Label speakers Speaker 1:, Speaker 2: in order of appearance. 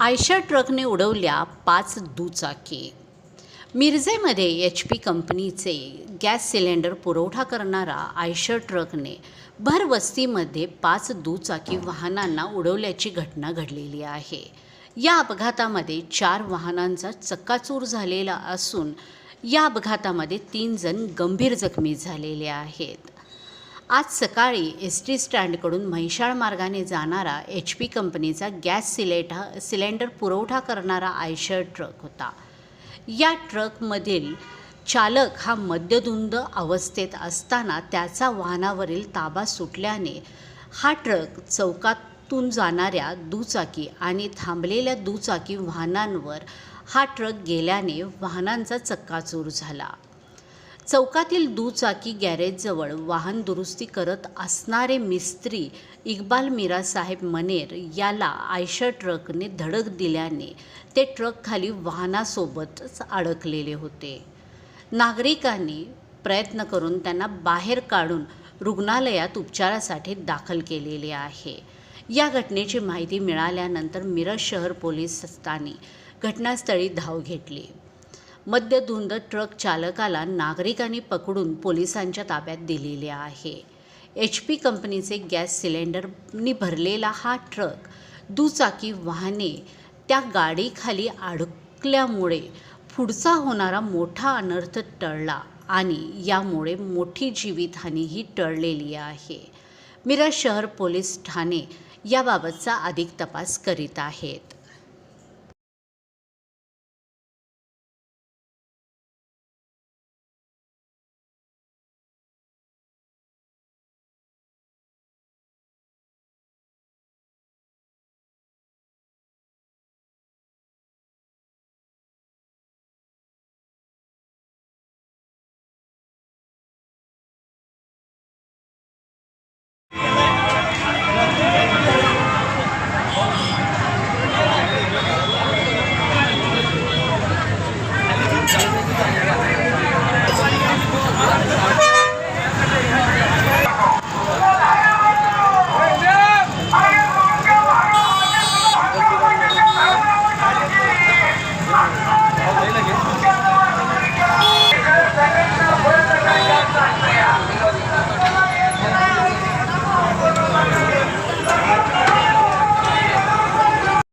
Speaker 1: आयशा ट्रकने उडवल्या पाच दुचाकी. मिरजेमध्ये एच पी कंपनीचे गॅस सिलेंडर पुरवठा करणारा आयशर ट्रकने भरवस्तीमध्ये पाच दुचाकी वाहनांना उडवल्याची घटना घडलेली आहे. या अपघातामध्ये चार वाहनांचा चक्काचूर झालेला असून या अपघातामध्ये तीन जण गंभीर जखमी झालेले आहेत. आज सकाळी एस टी स्टँडकडून म्हैसाळ मार्गाने जाणारा एच पी कंपनीचा गॅस सिलेटा सिलेंडर पुरवठा करणारा आयशर ट्रक होता. या ट्रकमधील चालक हा मद्यधुंद अवस्थेत असताना त्याचा वाहनावरील ताबा सुटल्याने हा ट्रक चौकातून जाणाऱ्या दुचाकी आणि थांबलेल्या दुचाकी वाहनांवर हा ट्रक गेल्याने वाहनांचा चक्काचूर झाला. चौकातील दुचाकी गॅरेजजवळ वाहन दुरुस्ती करत असणारे मिस्त्री इक्बाल मीरासाहेब मनेर याला आयशर ट्रकने धडक दिल्याने ते ट्रक खाली वाहनासोबतच अडकलेले होते. नागरिकांनी प्रयत्न करून त्यांना बाहेर काढून रुग्णालयात उपचारासाठी दाखल केलेले आहे. या घटनेची माहिती मिळाल्यानंतर मिरज शहर पोलीस स्थानी घटनास्थळी धाव घेतली. मद्यधुंद ट्रक चालकाला नागरिकांनी पकडून पोलिसांच्या ताब्यात दिलेले आहे. एच पी कंपनीचे गॅस सिलेंडरनी भरलेला हा ट्रक दुचाकी वाहने त्या गाडीखाली अडकल्यामुळे पुढचा होणारा मोठा अनर्थ टळला आणि यामुळे मोठी जीवितहानीही टळलेली आहे. मिरज शहर पोलीस ठाणे याबाबतचा अधिक तपास करीत आहेत.